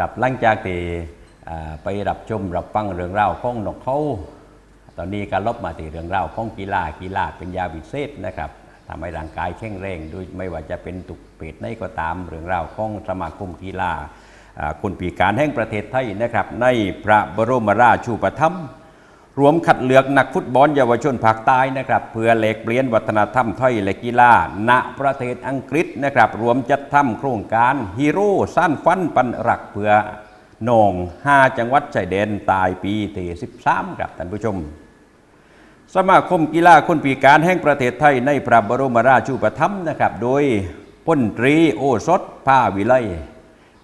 ครับหลังจากที่ไปรับชมรับฟังเรื่องราวของนกเขาตอนนี้การลบมาที่เรื่องราวของกีฬากีฬาเป็นยาวิเศษนะครับทำให้ร่างกายแข็งแรงด้วยไม่ว่าจะเป็นตุกเปตในก็ตามเรื่องราวของสมาคมกีฬาอ่าคนปีการแห่งประเทศไทยนะครับ ในพระบรมราชูปถัมภ์ รวมคัดเลือกนักฟุตบอลเยาวชนภาคใต้นะครับ เพื่อแลกเปลี่ยนวัฒนธรรมไทยและกีฬาณประเทศอังกฤษนะครับ รวมจัดทำโครงการฮีโร่สั้นฟันปันรักเพื่อหนง5จังหวัดชายแดนตายปีที่13ครับท่านผู้ชม สมาคมกีฬาคนปีการแห่งประเทศไทยในพระบรมราชูปถัมภ์นะครับ โดยพลตรีโอสถภาวิไล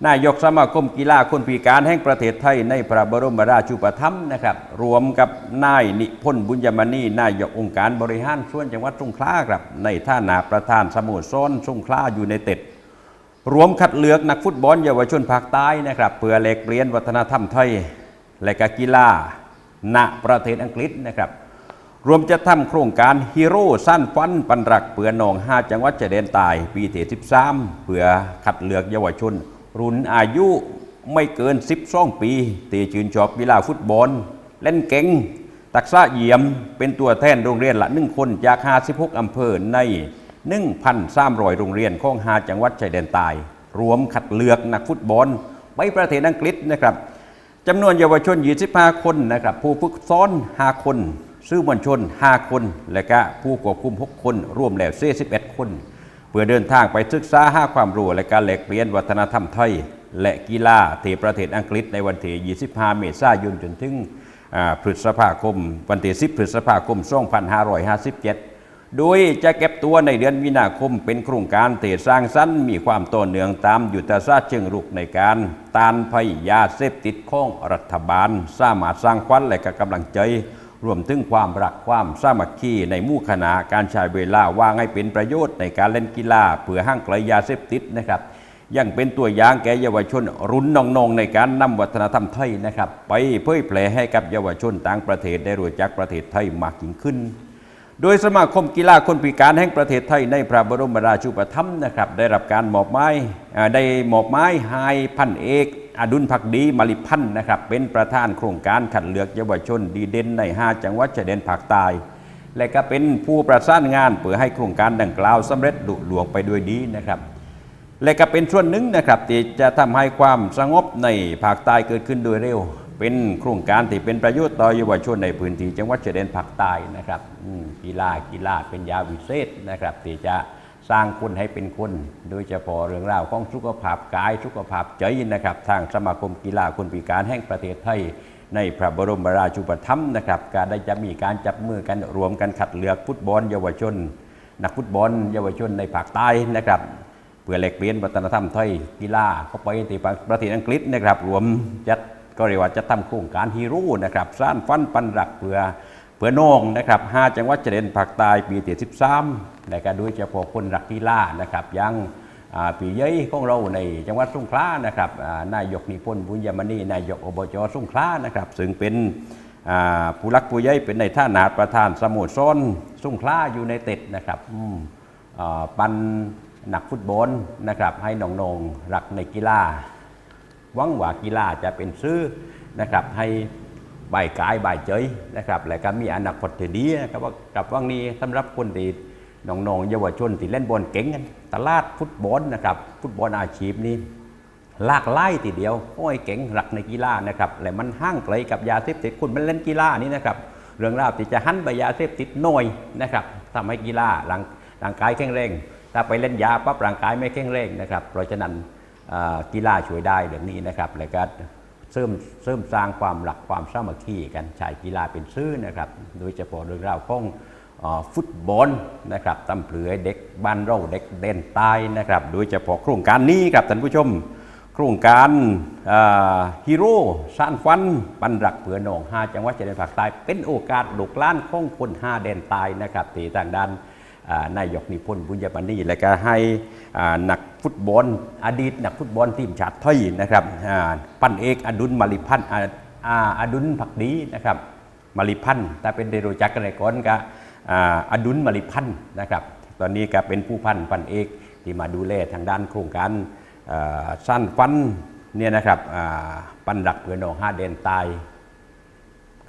นายกสมาคมกีฬาคนพิการแห่งประเทศไทยในพระบรมราชูปถัมภ์นะครับ รวมกับนายนิพนธ์บุญยมณีนายกองค์การบริหารส่วนจังหวัดสงขลาครับ ในท่านาประธานสโมุซรสงขลาอยู่ในเต็ด รวมคัดเลือกนักฟุตบอลเยาวชนภาคใต้นะครับเพื่อแลกเปลี่ยนวัฒนธรรมไทย และกกีฬาณประเทศอังกฤษนะครับรวมจะทำโครงการฮีโร่สั้นฟันปันรักเปื่อหนอง5จังหวัดชายแดนใต้ปีที่13เพื่อคัดเลือกเยาวชน รุ่นอายุไม่เกิน 12 ปีที่ชื่นชอบกีฬาฟุตบอล เล่นเก่ง ตักษะเยี่ยมเป็นตัวแทนโรงเรียนละหนึ่งคนจาก 56 อำเภอใน 1,300 โรงเรียนของ5จังหวัดชายแดนใต้รวมคัดเลือกนักฟุตบอลไปประเทศอังกฤษนะครับจำนวนเยาวชน 25 คนนะครับผู้ฝึกซ้อน 5 คน ซื่อมวลชน 5 คน และก็ผู้ควบคุม 6 คน รวมแล้ว41คน เพื่อเดินทางไปศึกษาหาความรู้และการแลกเปลี่ยนวัฒนธรรมไทย และกีฬาที่ประเทศอังกฤษในวันที่25 เมษายนจนถึงพฤษภาคม วันที่ 10 พฤษภาคม 2557 โดยจะเก็บตัวในเดือนมีนาคมเป็นโครงการเตสร้างสรรค์มีความต่อเนื่องตามยุทธศาสตร์เชิงรุกในการต้านภัยยาเสพติดของรัฐบาล สามารถสร้างขวัญและกกำลังใจ รวมถึงความรักความสามัคคีในมู่คณะการใช้เวลาว่างให้เป็นประโยชน์ในการเล่นกีฬาเพื่อห่างไกลยาเสพติดนะครับยังเป็นตัวอย่างแก่เยาวชนรุ่นน้องๆในการนำวัฒนธรรมไทยนะครับ ไปเผยแพร่ให้กับเยาวชนต่างประเทศได้รู้จักประเทศไทยมากยิ่งขึ้น โดยสมาคมกีฬาคนพิการแห่งประเทศไทยในพระบรมราชูปถัมภ์นะครับ ได้รับการมอบหมายอ่าได้มอบหมายให้พันเอกอดุลพักดีมาลิพันธ์นะครับ เป็นประธานโครงการขัดเลือกเยาวชนดีเด่นใน 5 จังหวัดชายแดนภาคใต้และก็เป็นผู้ประสานงานเพื่อให้โครงการดังกล่าวสำเร็จลุล่วงไปด้วยดีนะครับ และก็เป็นส่วนหนึ่งนะครับที่จะทำให้ความสงบในภาคใต้เกิดขึ้นโดยเร็ว เป็นโครงการที่เป็นประโยชน์ต่อเยาวชนในพื้นที่จังหวัดชายแดนภาคใต้นะครับกีฬากีฬาเป็นยาวิเศษนะครับที่จะสร้างคนให้เป็นคน โดยเฉพาะเรื่องราวของสุขภาพกายสุขภาพใจนะครับ ทางสมาคมกีฬาคนพิการแห่งประเทศไทย ในพระบรมราชูปถัมภ์นะครับก็ได้จะมีการจับมือกันรวมกันขัดเลือกฟุตบอล เยาวชน นักฟุตบอล เยาวชนในภาคใต้นะครับเพื่อแลกเปลี่ยนวัฒนธรรมไทยกีฬาเข้าไปที่ประเทศอังกฤษนะครับรวมจัด ก็เรียกว่าจะทำโครงการฮีโร่นะครับสร้างฟันปันรักเพื่อเพื่อน้องนะครับห้าจังหวัดชายแดนภาคใต้ปีที่13และก็โดยเฉพาะคนรักกีฬานะครับยังปีเย้ยของเราในจังหวัดสงขลานะครับนายกนิพนธ์บุญยมณีนายกอบจสงขลานะครับซึ่งเป็นผู้รักผู้ใหญ่เป็นในท่านาประธานสมุทรซ้นสงขลาอยู่ในเต็ดนะครับปันหนักฟุตบอลนะครับให้น้องๆรักในกีฬา หวังว่ากีฬาจะเป็นซื้อนะครับให้ใบายกายใบายใจนะครับและก็มีอนาคตที่ดีนะครับว่ากับว่างนี้สำหรับคนที่น้องๆเยาวชนที่เล่นบอลเก่งกันตลาดฟุตบอลนะครับฟุตบอลอาชีพนี้หลากหลายทีเดียวโอ้ยเก่งรักในกีฬานะครับและมันห่างไกลกับยาเสพติดคุณมันเล่นกีฬานี่นะครับเรื่องราวที่จะหันไปยาเสพติดน้อยนะครับทำให้กีฬาร่างร่างกายแข็งแรงถ้าไปเล่นยาปั๊บร่างกายไม่แข็งแรงนะครับเพราะฉะนั้น กีฬาช่วยได้เรื่องนี้นะครับและก็เสริมเสริมสร้างความหลักความสามัคคีกันใช้กีฬาเป็นซื่อนะครับ โดยเฉพาะเรื่องราวของฟุตบอลนะครับตำเผือเด็กบ้านเราเด็กเด่นใต้นะครับ โดยเฉพาะโครงการนี้ครับท่านผู้ชม โครงการฮีโร่สร้างฟันปันรักเผือหนองห้าจังหวัดชายแดนภาคใต้เป็นโอกาสหลูกล้านของคนห้าแดนใต้นะครับที่ทางด้านาน นายกนิพนธ์บุญยปณีและก็ให้นักฟุตบอลอดีตนักฟุตบอลทีมชาติไทยนะครับปันเอกอดุลมาลิพันธ์อดุลผักดีนะครับมาริพันธ์ถ้าเป็นเดรูจักกันในก่อนก็อ่าอดุลมาริพันธ์นะครับตอนนี้ก็เป็นผู้พันพันเอกที่มาดูแลทางด้านโครงการสั้นฟันเนี่ยนะครับปั้นหลักเพื่อนองห้าเดนตาย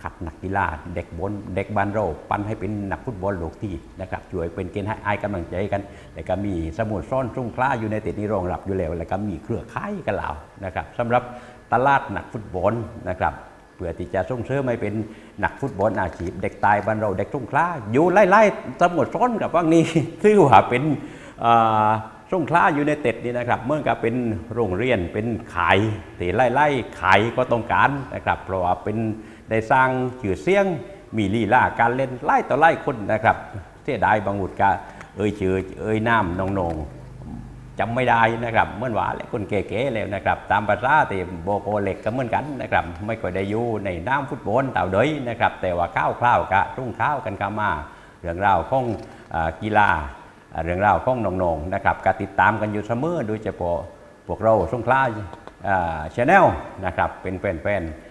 ขัดนักกีฬาเด็กบนเด็กบ้านเราปั้นให้เป็นนักฟุตบอลโลกที่นะครับช่วยเป็นเกณฑ์ให้อายกำลังใจกัน แล้วก็มีสมุนซ่อนทุ่งคล้าอยู่ในติดนิรองรับอยู่แล้ว แล้วก็มีเครือข่ายกันแล้วนะครับสำหรับตลาดนักฟุตบอลนะครับเพื่อที่จะส่งเสริมให้เป็นนักฟุตบอลอาชีพ เด็กตายบ้านเราเด็กทุ่งคล้าอยู่ไล่ๆสมุนซ่อนกับว่างนี้ถือว่าเป็นอ่าสงขลาอยู่ในเต็ดนี่นะครับเมื่อกับเป็นโรงเรียนเป็นขายตีไล่ไล่ขายก็ต้องการนะครับเพราะว่าเป็น ได้สร้างชื่อเสียง มีลีลาการเล่นไล่ต่อไล่คนนะครับ เสียดายบางหุดกะเอ่ยชื่อเอ่ยน้ำนองนองจำไม่ได้นะครับเมื่อว่าและคนเก๋ๆแล้วนะครับ ตามภาษาที่โบโกเล็กก็เหมือนกันนะครับ ไม่ค่อยได้อยู่ในน้ำฟุตบอลเต่าเดยนะครับ แต่ว่าข้าวคล้าวกะรุ่งข้าวกันกามาเรื่องราวของกีฬาเรื่องราวของน้องๆนะครับก็ติดตามกันอยู่เสมอโดยเฉพาะพวกเราสงขลาชาแนลนะครับเป็นแฟนๆ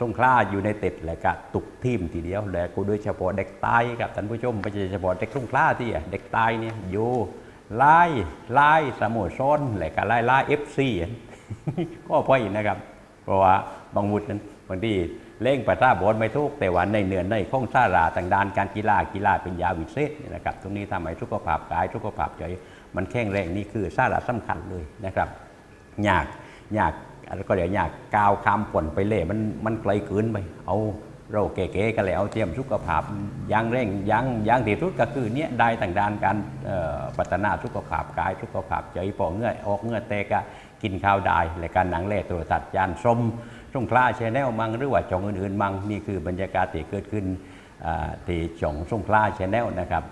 สงขลาอยู่ในเต็ดและก็ตุกทีมทีเดียว และก็โดยเฉพาะเด็กใต้ครับท่านผู้ชมไม่ใช่เฉพาะเด็กสงขลาที่เด็กใต้เนี่ยอยู่ไล่ไล่สมุทรซอนและก็ไล่ไล่เอฟซีก็พออีกนะครับ เพราะว่าบางวุฒินั้นบางทีเล่งประท่าบอลไม่ทุกแต่ว่าในเนือในข้องสาราต่างด้านการกีฬากีฬาเป็นยาวิเศษเนี่นะครับตรงนี้ทำให้สุขภาพกายสุขภาพใจมันแข็งแรงนี่คือสาระสำคัญเลยนะครับอยากอยาก อะไรก็เดี๋ยวอยากก้าวข้ามผลไปเล่มันมันไกลเกินไปเอาเราเก๋ๆกันแล้วเตรียมสุขภาพยังเร่งยังยังที่สุดก็คือเนี่ยได้ต่างด้านการพัฒนาสุขภาพกายสุขภาพใจพอเงื่อออกเงื่อแตกะกินข้าวได้และการหนังเล่โทรทัศน์ยานชมสงขลาชแนลมังหรือว่าจองอื่นๆมังนี่คือบรรยากาศที่เกิดขึ้นที่จ่องสงขลาชแนลนะครับ